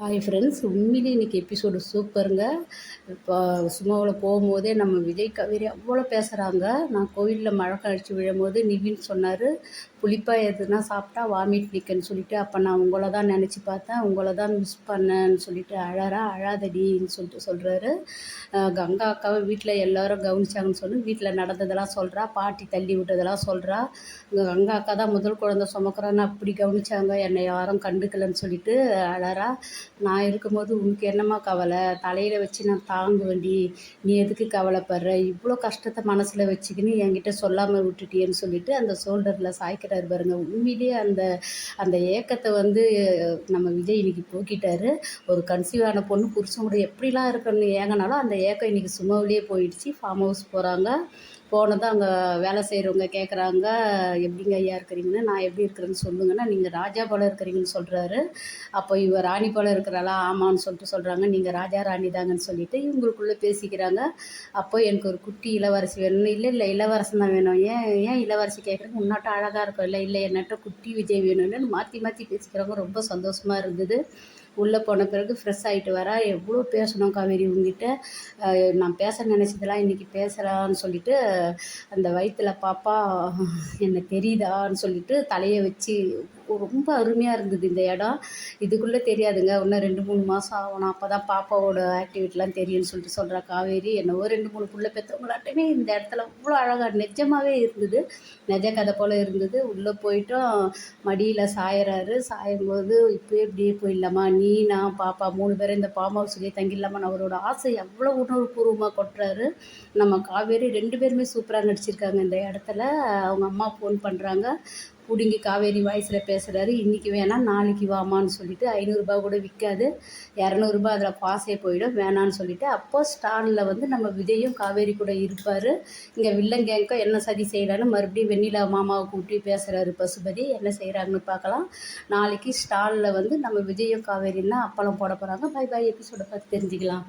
Hi friends உண்மையிலே இன்றைக்கி episode சூப்பருங்க. இப்போ சும்மாவில் போகும்போதே நம்ம விஜய் கவிரி அவ்வளோ பேசுகிறாங்க நான் கோவிலில் மழை கழிச்சு விழும்போது நிவின் சொன்னார் புளிப்பாக எதுனா சாப்பிட்டா வாமிட் நிற்கன்னு சொல்லிட்டு அப்போ நான் உங்களை தான் நினச்சி பார்த்தேன். உங்களை தான் மிஸ் பண்ணேன்னு சொல்லிட்டு அழறா அழாதடின்னு சொல்லிட்டு சொல்கிறாரு கங்கா அக்காவை வீட்டில் எல்லோரும் கவனிச்சாங்கன்னு சொல்லி வீட்டில் நடந்ததெல்லாம் சொல்கிறா பாட்டி தள்ளி விட்டதெல்லாம் சொல்கிறா கங்கா அக்கா தான் முதல் குழந்த சுமக்கிறான்னு அப்படி கவனிச்சாங்க. என்னை யாரும் கண்டுக்கலன்னு சொல்லிட்டு அழறா. நான் இருக்கும்போது உனக்கு என்னம்மா கவலை? தலையில் வச்சு நான் தாங்க வேண்டி நீ எதுக்கு கவலைப்படுற? இவ்வளோ கஷ்டத்தை மனசில் வச்சுக்கின்னு என்கிட்ட சொல்லாமல் விட்டுட்டியேன்னு சொல்லிட்டு அந்த ஷோல்டரில் சாய்க்கிறார் பாருங்க. உண்மையிலேயே அந்த அந்த ஏக்கத்தை வந்து நம்ம விஜய் இன்னைக்கு போக்கிட்டாரு. ஒரு கன்சீவான பொண்ணு புருஷனோட கூட எப்படிலாம் இருக்கணும்னு ஏங்கினாலும் அந்த ஏக்கம் இன்னைக்கு சும்மாவிலேயே போயிடுச்சு. ஃபார்ம் ஹவுஸ் போகிறாங்க போனதும் அங்கே வேலை செய்கிறவங்க கேட்குறாங்க எப்படிங்க ஐயா இருக்கிறீங்கன்னு? நான் எப்படி இருக்கிறேன்னு சொல்லுங்கன்னா நீங்கள் ராஜா போல இருக்கிறீங்கன்னு சொல்கிறாரு அப்போ இவ ராணி போல இருக்கிறாளா? ஆமான்னு சொல்லிட்டு சொல்கிறாங்க நீங்கள் ராஜா ராணி தாங்கன்னு சொல்லிட்டு இவங்களுக்குள்ளே பேசிக்கிறாங்க. அப்போ எனக்கு ஒரு குட்டி இளவரசி வேணும்னு இல்லை இல்லை இளவரசன் தான் வேணும். ஏன் ஏன் இளவரசி கேட்குறேங்க முன்னாட்ட அழகாக இருக்கும் இல்லை இல்லை என்னட்ட குட்டி விஜய் வேணும்னு மாற்றி மாற்றி பேசிக்கிறவங்க ரொம்ப சந்தோஷமாக இருந்தது. உள்ளே போன பிறகு ஃப்ரெஷ் ஆகிட்டு வரா. எவ்வளோ பேசணும் காவேரி உங்ககிட்ட நான் பேச நினச்சதெல்லாம் இன்றைக்கி பேசலான்னு சொல்லிட்டு அந்த வயிற்றில் பாப்பா என்ன தெரியுதான்னு சொல்லிட்டு தலையை வச்சு ரொம்ப அருமையாக இருந்தது இந்த இடம். இதுக்குள்ளே தெரியாதுங்க. இன்னும் ரெண்டு மூணு மாதம் ஆகணும். அப்போ தான் பாப்பாவோட ஆக்டிவிட்டிலாம் தெரியும்னு சொல்லிட்டு சொல்கிறா காவேரி. என்னவோ ரெண்டு மூணு பிள்ளை பெற்றவங்களாட்டமே இந்த இடத்துல அவ்வளோ அழகாக நிஜமாகவே இருந்தது. நிஜ கதை போல் இருந்தது. உள்ளே போயிட்டும். மடியில் சாயறாரு. சாயும்போது இப்போயே இப்படியே போயிடலாமா? நீ நான் பாப்பா மூணு பேரும் இந்த ஃபார்ம் ஹவுஸ்லேயே தங்கிடலாமான்னு அவரோட ஆசை எவ்வளோ உணர்வுபூர்வமாக கொட்டுறாரு. நம்ம காவேரி ரெண்டு பேருமே சூப்பராக நடிச்சிருக்காங்க இந்த இடத்துல. அவங்க அம்மா ஃபோன் பண்ணுறாங்க பிடுங்கி காவேரி வாய்ஸில் பேசுகிறாரு இன்றைக்கி வேணாம் நாளைக்கு வாமான்னு சொல்லிவிட்டு ஐநூறுரூபா கூட விற்காது இரநூறுபா அதில் பாஸே போயிடும் வேணான்னு சொல்லிவிட்டு அப்போ ஸ்டாலில் வந்து நம்ம விஜயும் காவேரி கூட இருப்பார். இங்கே வில்லங்கேங்கோ என்ன சதி செய்யலான்னு மறுபடியும் வெண்ணிலா மாமாவை கூட்டி பேசுகிறாரு பசுபதி. என்ன செய்கிறாங்கன்னு பார்க்கலாம். நாளைக்கு ஸ்டாலில் வந்து நம்ம விஜயும் காவேரின்னா அப்பளம் போட போகிறாங்க பை பாய் எபிசோடை பார்த்து தெரிஞ்சுக்கலாம்.